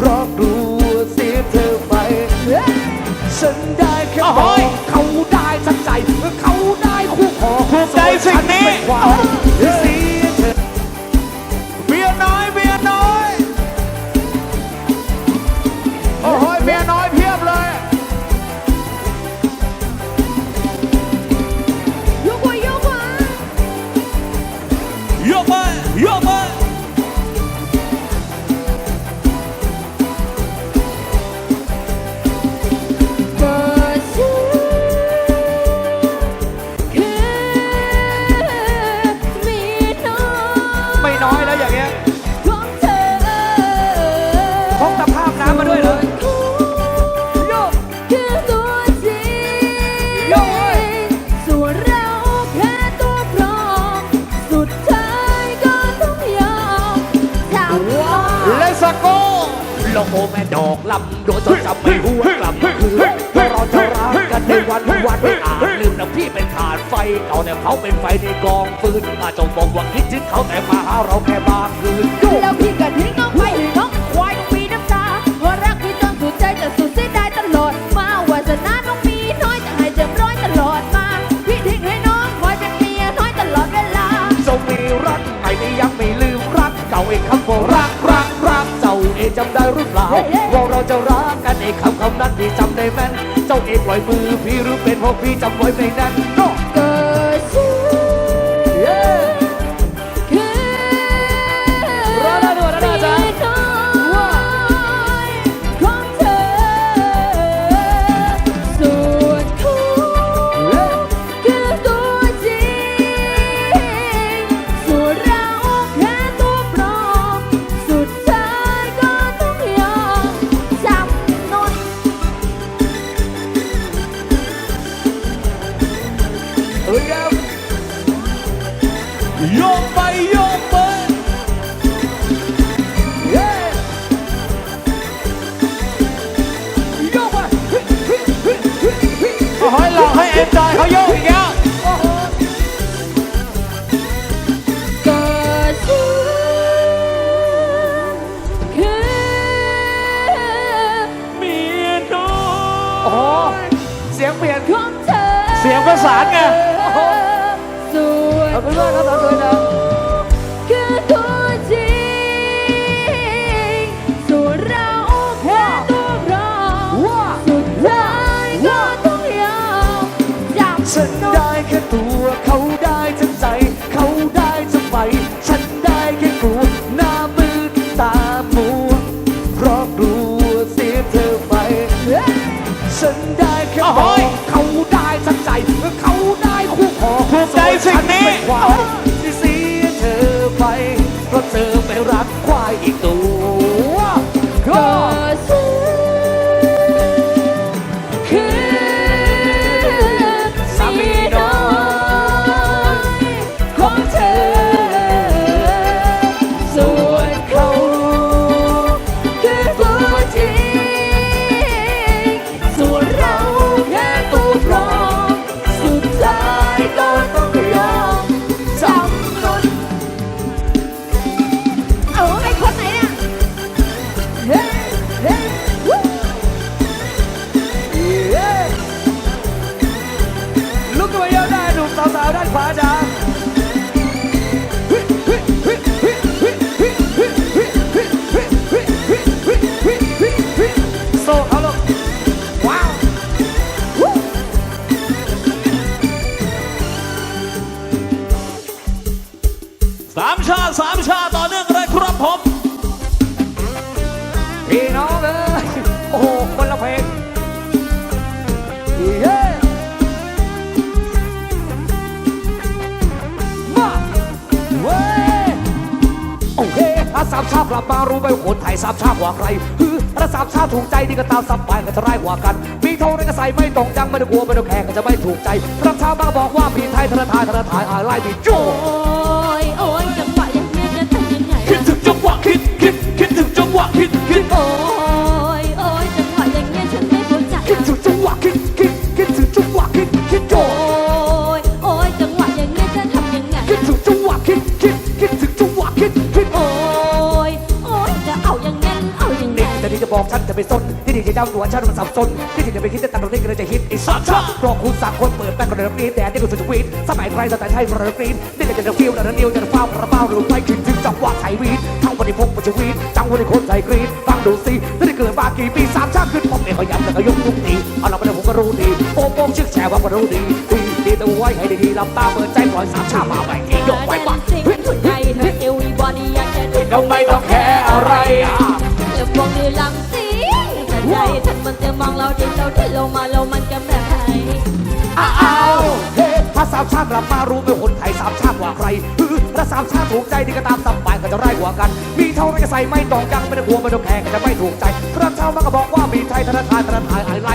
พราะกลัวเสียเธอไป ฉันได้แค่บอกเขาได้ฉันใจเขาได้คู่คอคู่ใจสิ่งนี้ ลงโอแม่ดอกลำโดยจนจำไม่หัวกลับคืนแต่เราจะรักกันในวันวันไม่อาจลืมนะพี่เป็นฐานไฟเก่าแต่เขาเป็นไฟในกองฟืนอาจจะบอกว่าคิดถึงเขาแต่มาหาเราแค่บางคืน เจ้าเอจำได้หรือเปล่าว่าเราจะรักกันเองคำคำนั้นพี่จำได้แม่น เจ้าเอปล่อยมือพี่หรือเป็นเพราะพี่จำไว้ไม่แน่น โยกไปโยกไปเย้โยกไปเฮ้ยเฮ้ยเฮ้ยเฮ้ยเฮ้ยโอ้โหหลอกให้เอ็นจอยเขาโย วนเอาเป็นว่าครับตามเลยนะคือตัวจริงส่วนเราแค่ตัวเราว่าสุดท้ายก็ต้องยอมจับฉันได้แค่ตัวเขา ใจสิ่งนี้ ชาติสามชาติต่อเนื่องเลยครับผมพี่น้องเอ้ยโอ้โหคนละเพลงเย้มาเว้ยโอเคถ้าสามชาติกลับมารู้ไหมว่าคนไทยสามชาติกว่าใครฮือถ้าสามชาติถูกใจนี่ก็ตามสับไปก็จะร้ายกว่ากันมีเท่านั้นก็ใส่ไม่ตรงจังไม่ได้กลัวไม่ได้แข่งก็จะไม่ถูกใจสามชาติมาบอกว่าพี่ไทยธนาทายธนาทายอะไรพี่โจ้ ไม่สนที่นี่จะเจ้าตัวฉันมันสับสนที่นี่จะไปคิดจะตัดตรงนี้ก็เลยจะฮิตไอ้สามชาเพราะคุณสามคนเปิดแป้งกระเดิมนี้แต่นี่ก็สุดชีวิตสมัยใครแต่ไทยกระเดิมนี้นี่ก็จะเดินฟิวเดินเดียวจะเฝ้ากระเป๋าหรือไม่คิดถึงจังหวะไทยวีดทั้งวันที่พกปัจจุบันจังวันที่คนใจกรีดฟังดูสินี่เกิดมากี่ปีสามชาขึ้นผมเนี่ยเขาย้ำแต่ก็ยกทุกทีเอาเราไปเลยผมก็รู้ดีโป้งโป้งชึกแชร์ว่าก็รู้ดีดีดีแต่ไว้ให้ดีๆหลับตาเปิดใจปล่อยสามชามาใหม่ที่ยกไว้ว่าสิ่งทุนใจเธอเอวีบอดี้อยากจะดิ้นก็ไม่ต้องแคร์อะไรอะเริ่มวงดือลังสิแต่ ใจฉันมันจะมองเราดีเราที่ลงมาเรามันจะแบบไหนอ้าวเฮ้ถ้าสามชาติกลับมารู้ไหมคนไทยสามชาติกว่าใครฮือถ้าสามชาติถูกใจดีก็ตามสบายก็จะไร้กว่ากัน มีเท่าไรก็ใส่ไม่ต้องยังไม่ต้องกลัวไม่ต้องแข่งก็จะไม่ถูกใจครับเช้ามันก็บอกว่ามีไทยธนาคารธนาคารไอไล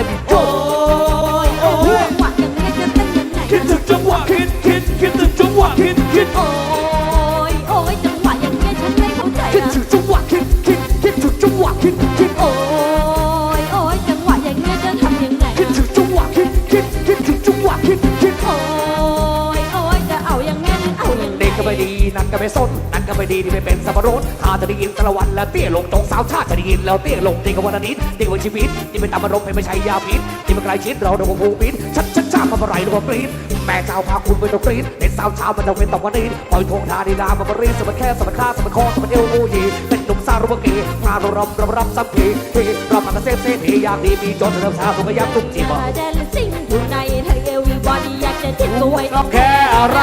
ไม่สนนั่นก็ไม่ดีที่ไม่เป็นสับปะรดถ้าจะได้ยินสารวันแล้วเตี้ยลงจงสาวชาติจะได้ยินแล้วเตี้ยลงดีกับวันนี้ดีกว่าชีวิตที่เป็นตามอารมณ์ไม่ใช่ยาพิษที่มันใกลชิดเราเดี๋ยวผมผูปิดชัดชัดชาทำอะไรหรือว่ากรีดแม่เจ้าพาคุณไปตรงกรีดเห็นสาวช้ามันต้องเป็นตอกวันนี้ปล่อยทงทาดีดามันบรีสมันแค่สมันค่าสมันคอสมันเอวโอยีเป็นหนุ่มซารุบกีงานรำรำรำซ้ำทีทีรำมันก็เซฟเซทีอยากดีมีจนเริ่มชาสุกยับตุ้มจีบแต่แดนสิ่งอยู่ในเธอเอวีบอดี้อยากจะดิ้นตัวไว้ก็แค่อะไร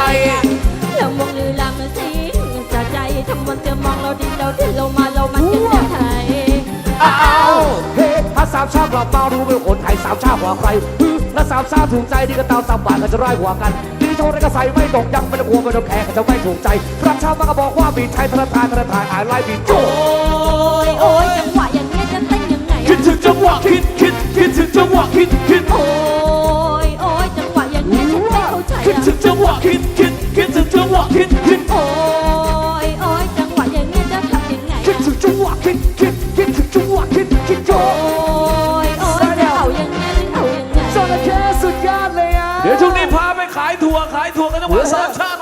ล้วงลือลังสิจะใจ ทำมันจะมองเราดินเราที่เรามาเรามันกันแบบไหนอ้าวเฮ้ถ้าสามชาติกลับมารู้ไหมคนไทยสามชาติกว่าใครฮึถ้าสามชาติถูกใจดีก็ตามสามบาทก็จะร้ายกว่ากันดีเท่าไรก็ใส่ไม่ตกยังไม่ต้องกลัวไม่ต้องแข่งก็จะไม่ถูกใจครับชาวมันก็บอกว่ามีไทยธนาคารธนาคารไอไลน์มีโจ้โอ้ยโอ้ยจังหวะอย่างนี้จะเต้นยังไงคิดถึงจังหวะคิดคิดคิดถึงจังหวะคิดคิดโอ้ เอายังไง